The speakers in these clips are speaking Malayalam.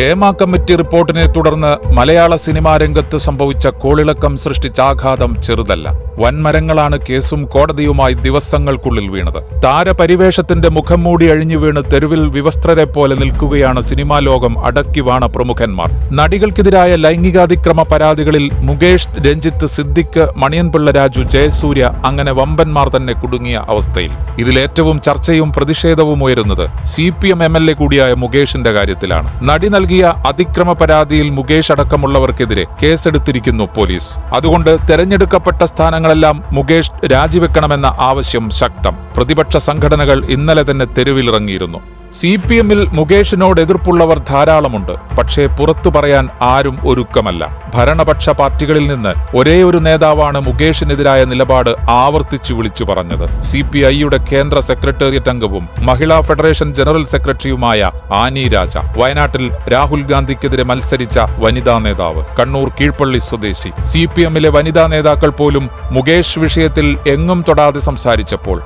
ഹേമ കമ്മിറ്റി റിപ്പോർട്ടിനെ തുടർന്ന് മലയാള സിനിമാ രംഗത്ത് സംഭവിച്ച കോളിളക്കം സൃഷ്ടിച്ച ആഘാതം ചെറുതല്ല. വൻമരങ്ങളാണ് കേസും കോടതിയുമായി ദിവസങ്ങൾക്കുള്ളിൽ വീണത്. താരപരിവേഷത്തിന്റെ മുഖം മൂടി അഴിഞ്ഞു വീണ് തെരുവിൽ വിവസ്ത്രരെ പോലെ നിൽക്കുകയാണ് സിനിമാ ലോകം അടക്കി വാണ പ്രമുഖന്മാർ. നടികൾക്കെതിരായ ലൈംഗികാതിക്രമ പരാതികളിൽ മുകേഷ് രഞ്ജിത്ത് സിദ്ദിഖ് മണിയൻപിള്ള രാജു ജയസൂര്യ അങ്ങനെ വമ്പന്മാർ തന്നെ കുടുങ്ങിയ അവസ്ഥയിൽ. ഇതിലേറ്റവും ചർച്ചയും പ്രതിഷേധവും ഉയരുന്നത് C P M M L A കൂടിയായ മുകേഷിന്റെ കാര്യത്തിലാണ്. നടി നൽകിയ അതിക്രമ പരാതിയിൽ മുകേഷ് അടക്കമുള്ളവർക്കെതിരെ കേസെടുത്തിരിക്കുന്നു പോലീസ്. അതുകൊണ്ട് തെരഞ്ഞെടുക്കപ്പെട്ട സ്ഥാനങ്ങളെല്ലാം മുകേഷ് രാജിവെക്കണമെന്ന ആവശ്യം ശക്തം പ്രതിപക്ഷ സംഘടനകൾ ഇന്നലെ തന്നെ തെരുവിലിറങ്ങിയിരുന്നു. സി പി എമ്മിൽ മുകേഷിനോട് എതിർപ്പുള്ളവർ ധാരാളമുണ്ട്. പക്ഷേ പുറത്തു പറയാൻ ആരും ഒരുക്കമല്ല. ഭരണപക്ഷ പാർട്ടികളിൽ നിന്ന് ഒരേ ഒരു നേതാവാണ് മുകേഷിനെതിരായ നിലപാട് ആവർത്തിച്ചു വിളിച്ചു പറഞ്ഞത്. സി പി ഐയുടെ കേന്ദ്ര സെക്രട്ടേറിയറ്റ് അംഗവും മഹിളാ ഫെഡറേഷൻ ജനറൽ സെക്രട്ടറിയുമായ ആനി രാജ വയനാട്ടിൽ രാഹുൽ ഗാന്ധിക്കെതിരെ മത്സരിച്ച വനിതാ നേതാവ് കണ്ണൂർ കീഴ്പള്ളി സ്വദേശി. സി പി എമ്മിലെ വനിതാ നേതാക്കൾ പോലും മുകേഷ് വിഷയത്തിൽ എങ്ങും തൊടാതെ സംസാരിച്ചപ്പോൾ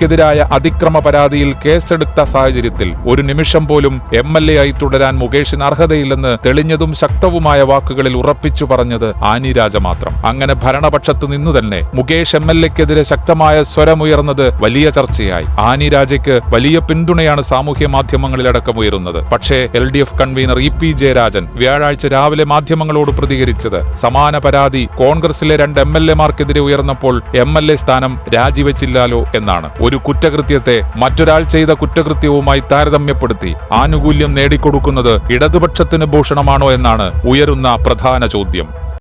സ്ത്രീക്കെതിരായ അതിക്രമ പരാതിയിൽ കേസെടുത്ത സാഹചര്യത്തിൽ ഒരു നിമിഷം പോലും എം എൽ എ ആയി തുടരാൻ മുകേഷിന് അർഹതയില്ലെന്ന് തെളിഞ്ഞതും ശക്തവുമായ വാക്കുകളിൽ ഉറപ്പിച്ചു പറഞ്ഞത് ആനി രാജ മാത്രം. അങ്ങനെ ഭരണപക്ഷത്ത് നിന്നു തന്നെ മുകേഷ് എം എൽ എക്കെതിരെ ശക്തമായ സ്വരമുയർന്നത് വലിയ ചർച്ചയായി. ആനി രാജയ്ക്ക് വലിയ പിന്തുണയാണ് സാമൂഹ്യ മാധ്യമങ്ങളിലടക്കം ഉയരുന്നത്. പക്ഷേ L D F convener E P Jayarajan വ്യാഴാഴ്ച രാവിലെ മാധ്യമങ്ങളോട് പ്രതികരിച്ചത് സമാന പരാതി കോൺഗ്രസിലെ രണ്ട് എം എൽ എമാർക്കെതിരെ ഉയർന്നപ്പോൾ എം എൽ എ സ്ഥാനം രാജിവെച്ചില്ലാലോ എന്നാണ്. ഒരു കുറ്റകൃത്യത്തെ മറ്റൊരാൾ ചെയ്ത കുറ്റകൃത്യവുമായി താരതമ്യപ്പെടുത്തി ആനുകൂല്യം നേടിക്കൊടുക്കുന്നത് ഇടതുപക്ഷത്തിന് ഭൂഷണമാണോ എന്നാണ് ഉയരുന്ന പ്രധാന ചോദ്യം